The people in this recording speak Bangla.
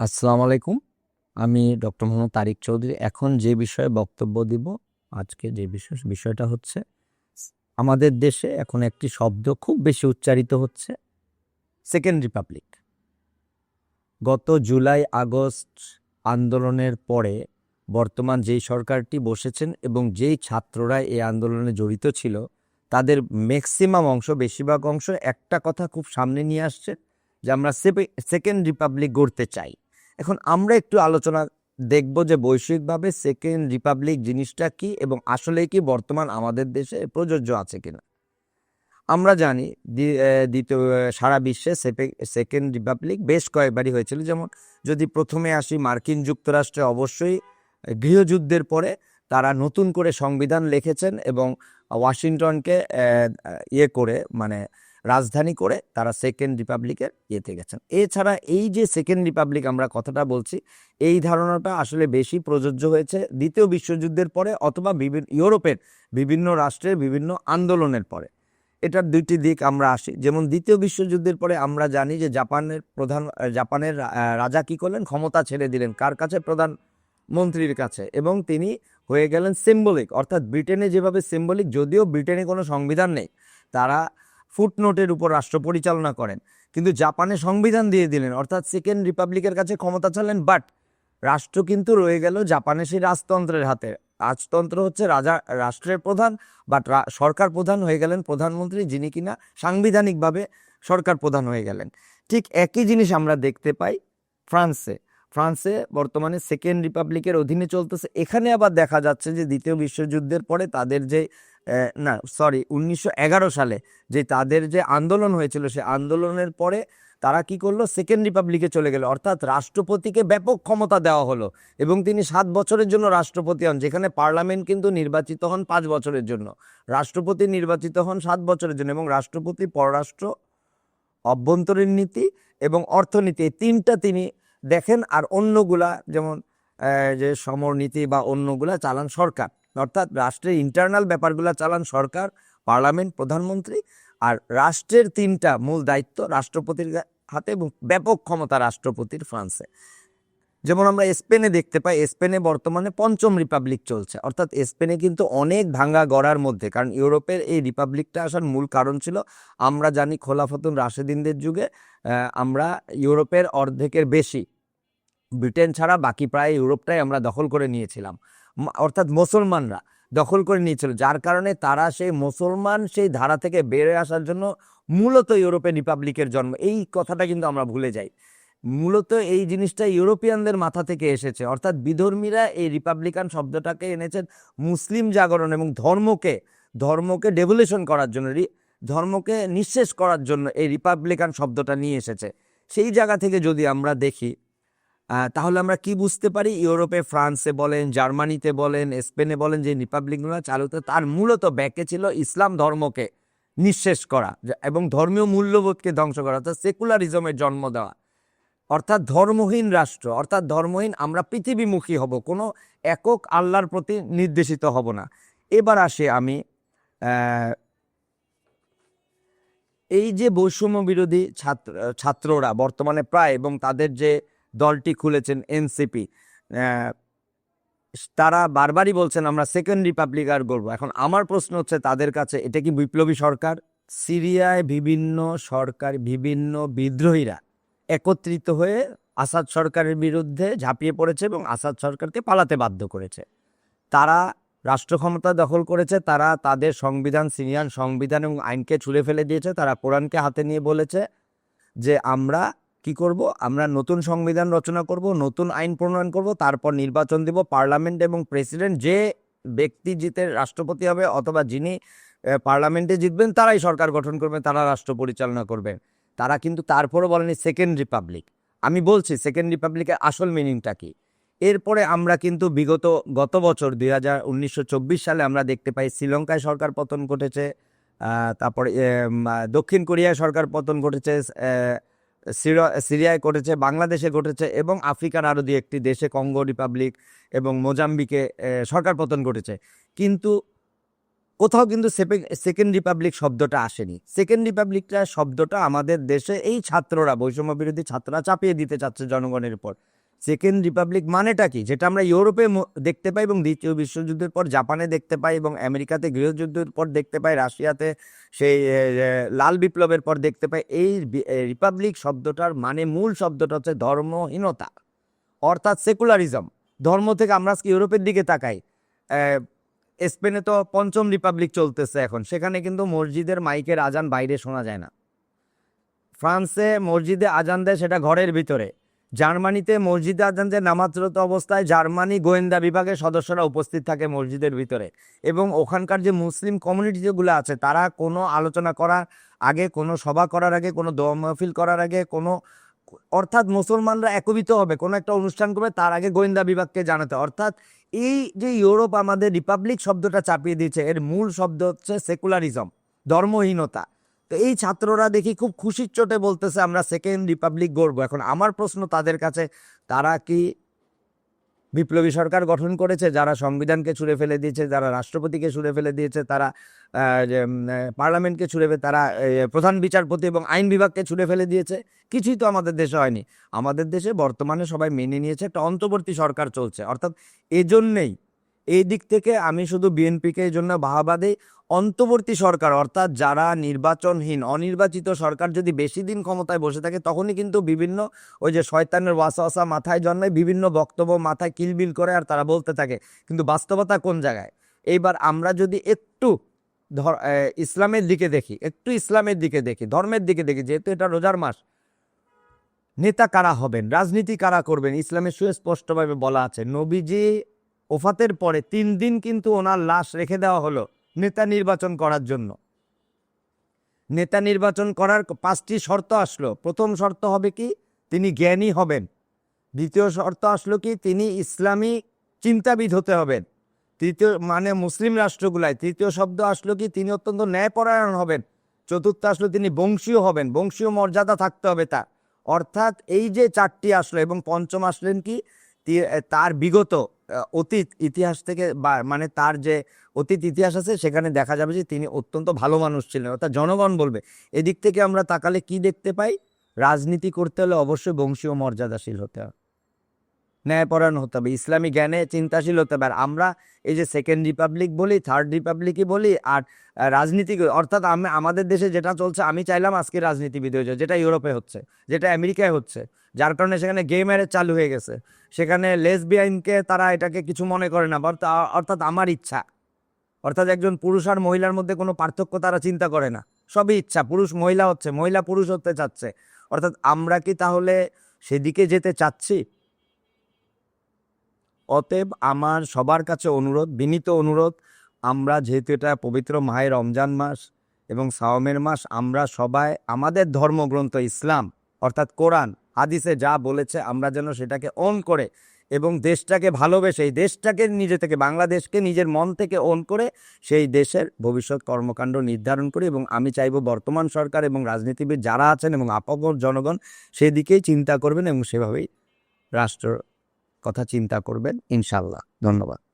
আসসালামু আলাইকুম। আমি ডক্টর মোহাম্মদ তারিক চৌধুরী। এখন যে বিষয়ে বক্তব্য দিব, আজকে যে বিষয় বিষয়টা হচ্ছে, আমাদের দেশে এখন একটি শব্দ খুব বেশি উচ্চারিত হচ্ছে সেকেন্ড রিপাবলিক গত জুলাই, আগস্ট আন্দোলনের পরে বর্তমান যেই সরকারটি বসেছেন এবং যেই ছাত্ররা এই আন্দোলনে জড়িত ছিল, তাদের ম্যাক্সিমাম অংশ, বেশিরভাগ অংশ একটা কথা খুব সামনে নিয়ে আসছে যে আমরা সেকেন্ড রিপাবলিক গড়তে চাই। এখন আমরা একটু আলোচনা দেখব যে বৈশ্বিকভাবে সেকেন্ড রিপাবলিক জিনিসটা কি এবং আসলে কি বর্তমান আমাদের দেশে প্রযোজ্য আছে কিনা। আমরা জানি দ্বি- দ্বিতীয় সারা বিশ্বে সেকেন্ড রিপাবলিক বেশ কয়েকবারই হয়েছিল। যেমন যদি প্রথমে আসি মার্কিন যুক্তরাষ্ট্রে অবশ্যই গৃহযুদ্ধের পরে তারা নতুন করে সংবিধান লিখেছেন এবং ওয়াশিংটনকে ইয়ে করে মানে রাজধানী করে তারা সেকেন্ড রিপাবলিকের ইয়েতে গেছেন। এছাড়া এই যে সেকেন্ড রিপাবলিক আমরা কথাটা বলছি, এই ধারণাটা আসলে বেশি প্রযোজ্য হয়েছে দ্বিতীয় বিশ্বযুদ্ধের পরে অথবা বিভিন্ন ইউরোপের বিভিন্ন রাষ্ট্রের বিভিন্ন আন্দোলনের পরে। এটার দুইটি দিক আমরা আসি। যেমন দ্বিতীয় বিশ্বযুদ্ধের পরে আমরা জানি যে জাপানের প্রধান, জাপানের রাজা কি করলেন? ক্ষমতা ছেড়ে দিলেন। কার কাছে? প্রধান মন্ত্রীর কাছে। এবং তিনি হয়ে গেলেন সিম্বলিক অর্থাৎ ব্রিটেনে যেভাবে সিম্বলিক যদিও ব্রিটেনে কোনো সংবিধান নেই, তারা ফুটনোটের উপর রাষ্ট্র পরিচালনা করেন। কিন্তু জাপানে সংবিধান দিয়ে দিলেন, অর্থাৎ সেকেন্ড রিপাবলিকের কাছে ক্ষমতা চালেন বাট রাষ্ট্র কিন্তু রয়ে গেল জাপানে সেই রাজতন্ত্রের হাতে। রাজতন্ত্র হচ্ছে রাজা, রাষ্ট্রের প্রধান, বাট সরকার প্রধান হয়ে গেলেন প্রধানমন্ত্রী, যিনি কিনা সাংবিধানিকভাবে সরকার প্রধান হয়ে গেলেন। ঠিক একই জিনিস আমরা দেখতে পাই ফ্রান্সে। ফ্রান্সে বর্তমানে সেকেন্ড রিপাবলিকের অধীনে চলতেছে। এখানে আবার দেখা যাচ্ছে যে দ্বিতীয় বিশ্বযুদ্ধের পরে তাদের যে না সরি উনিশশো এগারো সালে যে তাদের যে আন্দোলন হয়েছিল, সে আন্দোলনের পরে তারা কি করল? সেকেন্ড রিপাবলিকে চলে গেল। অর্থাৎ রাষ্ট্রপতিকে ব্যাপক ক্ষমতা দেওয়া হলো এবং তিনি সাত বছরের জন্য রাষ্ট্রপতি হন, যেখানে পার্লামেন্ট কিন্তু নির্বাচিত হন পাঁচ বছরের জন্য। রাষ্ট্রপতি নির্বাচিত হন সাত বছরের জন্য এবং রাষ্ট্রপতি পররাষ্ট্র অভ্যন্তরীণ নীতি এবং অর্থনীতি, এই তিনটা তিনি দেখেন আর অন্যগুলা, যেমন যে সমরনীতি বা অন্যগুলা চালান সরকার। অর্থাৎ রাষ্ট্রের ইন্টারনাল ব্যাপারগুলো চালান সরকার পার্লামেন্ট প্রধানমন্ত্রী আর রাষ্ট্রের তিনটা মূল দায়িত্ব রাষ্ট্রপতির হাতে ব্যাপক ক্ষমতা রাষ্ট্রপতির ফ্রান্সে যেমন আমরা স্পেনে দেখতে পাই, স্পেনে বর্তমানে পঞ্চম রিপাবলিক চলছে। অর্থাৎ স্পেনে কিন্তু অনেক ভাঙ্গা গড়ার মধ্যে, কারণ ইউরোপের এই রিপাবলিকটা আসার মূল কারণ ছিল, আমরা জানি খোলাফতুন রাশেদিনদের যুগে আমরা ইউরোপের অর্ধেকের বেশি ব্রিটেন ছাড়া বাকি প্রায় ইউরোপটাই আমরা দখল করে নিয়েছিলাম। অর্থাৎ মুসলমানরা দখল করে নিয়েছিল, যার কারণে তারা সেই মুসলমান সেই ধারা থেকে বেড়ে আসার জন্য মূলত ইউরোপে রিপাবলিকের জন্ম। এই কথাটা কিন্তু আমরা ভুলে যাই। মূলত এই জিনিসটা ইউরোপিয়ানদের মাথা থেকে এসেছে। অর্থাৎ বিধর্মীরা এই রিপাবলিকান শব্দটাকে এনেছেন মুসলিম জাগরণ এবং ধর্মকে ধর্মকে ডেভলিউশন করার জন্য ধর্মকে নিঃশেষ করার জন্য এই রিপাবলিকান শব্দটা নিয়ে এসেছে। সেই জায়গা থেকে যদি আমরা দেখি তাহলে আমরা কি বুঝতে পারি? ইউরোপে, ফ্রান্সে বলেন, জার্মানিতে বলেন, স্পেনে বলেন, যে রিপাবলিকগুলো চালুতে, তার মূলত ব্যাকে ছিল ইসলাম ধর্মকে নিঃশেষ করা এবং ধর্মীয় মূল্যবোধকে ধ্বংস করা, অর্থাৎ সেকুলারিজমের জন্ম দেওয়া। অর্থাৎ ধর্মহীন রাষ্ট্র, অর্থাৎ ধর্মহীন আমরা পৃথিবীমুখী হব, কোনো একক আল্লাহর প্রতি নির্দেশিত হব না। এবার আসে আমি এই যে বৈষম্য বিরোধী ছাত্র, ছাত্ররা বর্তমানে প্রায় এবং তাদের যে দলটি খুলেছেন এনসিপি। তারা বারবারই বলছেন, আমরা সেকেন্ড রিপাবলিক আর গড়বো। এখন আমার প্রশ্ন হচ্ছে, তাদের কাছে এটা কি বিপ্লবী সরকার? সিরিয়ায় বিভিন্ন সরকার, বিভিন্ন বিদ্রোহীরা একত্রিত হয়ে আসাদ সরকারের বিরুদ্ধে ঝাঁপিয়ে পড়েছে এবং আসাদ সরকারকে পালাতে বাধ্য করেছে। তারা রাষ্ট্র ক্ষমতা দখল করেছে, তারা তাদের সংবিধান, সিরিয়ান সংবিধান এবং আইনকে ছুঁড়ে ফেলে দিয়েছে, তারা কোরআনকে হাতে নিয়ে বলেছে যে, আমরা কি করব? আমরা নতুন সংবিধান রচনা করব, নতুন আইন প্রণয়ন করব, তারপর নির্বাচন দিব, পার্লামেন্ট এবং প্রেসিডেন্ট যে ব্যক্তি জিতে রাষ্ট্রপতি হবে অথবা যিনি পার্লামেন্টে জিতবেন, তারাই সরকার গঠন করবেন তারা রাষ্ট্র পরিচালনা করবেন তারা কিন্তু তারপরও বলেনি সেকেন্ড রিপাবলিক। আমি বলছি সেকেন্ড রিপাবলিকের আসল মিনিংটা কি? এরপরে আমরা কিন্তু বিগত গত বছর দুই হাজার সালে আমরা দেখতে পাই শ্রীলঙ্কায় সরকার পতন ঘটেছে তারপরে দক্ষিণ কোরিয়ায় সরকার পতন ঘটেছে সিরিয়ায় ঘটেছে, বাংলাদেশে ঘটেছে এবং আফ্রিকার আরও দু একটি দেশে কঙ্গো রিপাবলিক এবং মোজাম্বিকে সরকার পতন ঘটেছে। কিন্তু কোথাও কিন্তু সেকেন্ড রিপাবলিক শব্দটা আসেনি। সেকেন্ড রিপাবলিকটা শব্দটা আমাদের দেশে এই ছাত্ররা বৈষম্য বিরোধী ছাত্ররা চাপিয়ে দিতে চাচ্ছে জনগণের উপর। সেকেন্ড রিপাবলিক মানেটা কি? যেটা আমরা ইউরোপে দেখতে পাই এবং দ্বিতীয় বিশ্বযুদ্ধের পর জাপানে দেখতে পাই এবং আমেরিকাতে গৃহযুদ্ধের পর দেখতে পাই, রাশিয়াতে সেই লাল বিপ্লবের পর দেখতে পাই। এই রিপাবলিক শব্দটার মানে মূল শব্দটা হচ্ছে ধর্মহীনতা, অর্থাৎ সেকুলারিজম ধর্ম থেকে আমরা ইউরোপের দিকে তাকাই। স্পেনে তো পঞ্চম রিপাবলিক চলতেছে এখন, সেখানে কিন্তু মসজিদের মাইকের আজান বাইরে শোনা যায় না। ফ্রান্সে মসজিদে আজান দেয় সেটা ঘরের ভিতরে জার্মানিতে মসজিদে আজান দেয় নামাজরত অবস্থায় জার্মানি গোয়েন্দা বিভাগের সদস্যরা উপস্থিত থাকে মসজিদের ভিতরে। এবং ওখানকার যে মুসলিম কমিউনিটি যেগুলো আছে, তারা কোনো আলোচনা করার আগে, কোনো সভা করার আগে, কোনো দোয়া মাহফিল করার আগে, কোনো অর্থাৎ মুসলমানরা একবিত হবে, কোনো একটা অনুষ্ঠান করবে, তার আগে গোয়েন্দা বিভাগকে জানাতে অর্থাৎ এই যে ইউরোপ আমাদের রিপাবলিক শব্দটা চাপিয়ে দিয়েছে, এর মূল শব্দ হচ্ছে সেকুলারিজম, ধর্মহীনতা। তো এই ছাত্ররা দেখি খুব খুশির চোটে বলতেছে, আমরা সেকেন্ড রিপাবলিক গড়বো। এখন আমার প্রশ্ন তাদের কাছে, তারা কি বিপ্লবী সরকার গঠন করেছে? যারা সংবিধানকে ছুঁড়ে ফেলে দিয়েছে, যারা রাষ্ট্রপতিকে ছুঁড়ে ফেলে দিয়েছে, তারা পার্লামেন্টকে ছুঁড়ে ফেলে, তারা প্রধান বিচারপতি এবং আইন বিভাগকে ছুঁড়ে ফেলে দিয়েছে। কিছুই তো আমাদের দেশে হয়নি। আমাদের দেশে বর্তমানে সবাই মেনে নিয়েছে, একটা অন্তর্বর্তী সরকার চলছে। অর্থাৎ এজন্যেই, এই দিক থেকে আমি শুধু বিএনপিকে এই জন্য বাহাবা দিই। অন্তর্বর্তী সরকার, অর্থাৎ যারা নির্বাচনহীন, অনির্বাচিত সরকার যদি বেশি দিন ক্ষমতায় বসে থাকে, তখনই কিন্তু বিভিন্ন ওই যে শয়তানের ওয়াসা ওয়াসা মাথায় জন্মায়, বিভিন্ন বক্তব্য মাথায় কিলবিল করে আর তারা বলতে থাকে। কিন্তু বাস্তবতা কোন জায়গায়? এইবার আমরা যদি একটু ধর ইসলামের দিকে দেখি, একটু ইসলামের দিকে দেখি, ধর্মের দিকে দেখি, যেহেতু এটা রোজার মাস, নেতা কারা হবেন, রাজনীতি কারা করবেন ইসলামের সুস্পষ্টভাবে বলা আছে। নবীজি ওফাতের পরে তিন দিন কিন্তু ওনার লাশ রেখে দেওয়া হলো। নেতা নির্বাচন করার জন্য। নেতা নির্বাচন করার পাঁচটি শর্ত আসলো। প্রথম শর্ত হবে কি? তিনি জ্ঞানী হবেন। দ্বিতীয় শর্ত আসলো কি? তিনি ইসলামী চিন্তাবিদ হতে হবেন। তৃতীয় মানে মুসলিম রাষ্ট্রগুলায়। তৃতীয় শব্দ আসলো কি? তিনি অত্যন্ত ন্যায়পরায়ণ হবেন। চতুর্থ আসলো তিনি বংশীয় হবেন। বংশীয় মর্যাদা থাকতে হবে তার। অর্থাৎ এই যে চারটি আসলো এবং পঞ্চম আসলেন কি? তার বিগত, অতীত, ইতিহাস থেকে মানে তার যে অতীত ইতিহাস আছে, সেখানে দেখা যাবে যে তিনি অত্যন্ত ভালো মানুষ ছিলেন। অর্থাৎ জনগণ বলবে, এদিক থেকে আমরা তাকালে কি দেখতে পাই? রাজনীতি করতে হলে অবশ্যই বংশীয় মর্যাদাশীল হতে হবে ন্যায়পরায়ণ হতে হবে, ইসলামী জ্ঞানে চিন্তাশীল হতে হবে। আর আমরা এই যে সেকেন্ড রিপাবলিক বলি, থার্ড রিপাবলিকই বলি, আর রাজনীতি অর্থাৎ আমি, আমাদের দেশে যেটা চলছে, আমি চাইলাম আজকে রাজনীতিবিদ হয়ে যায় যেটা ইউরোপে হচ্ছে, যেটা আমেরিকায় হচ্ছে, যার কারণে সেখানে গে ম্যারেজ চালু হয়ে গেছে। সেখানে লেসবিয়ানকে তারা এটাকে কিছু মনে করে না অর্থাৎ অর্থাৎ আমার ইচ্ছা। অর্থাৎ একজন পুরুষ আর মহিলার মধ্যে কোনো পার্থক্য তারা চিন্তা করে না। সবই ইচ্ছা, পুরুষ মহিলা হচ্ছে, মহিলা পুরুষ হতে চাচ্ছে। অর্থাৎ আমরা কি তাহলে সেদিকে যেতে চাচ্ছি? অতএব আমার সবার কাছে অনুরোধ, বিনীত অনুরোধ, আমরা যেহেতু এটা পবিত্র মায়ের রমজান মাস এবং সাওমের মাস, আমরা সবাই, আমাদের ধর্মগ্রন্থ ইসলাম, অর্থাৎ কোরআন, হাদিসে যা বলেছে, আমরা যেন সেটাকে অন করে এবং দেশটাকে ভালোবেসে, এই দেশটাকে নিজে থেকে, বাংলাদেশকে নিজের মন থেকে অন করে সেই দেশের ভবিষ্যৎ কর্মকাণ্ড নির্ধারণ করি এবং আমি চাইব বর্তমান সরকার এবং রাজনীতিবিদ যারা আছেন এবং আপামর জনগণ সেদিকেই চিন্তা করবেন এবং সেভাবেই রাষ্ট্র কথা চিন্তা করবেন ইনশাল্লাহ ধন্যবাদ।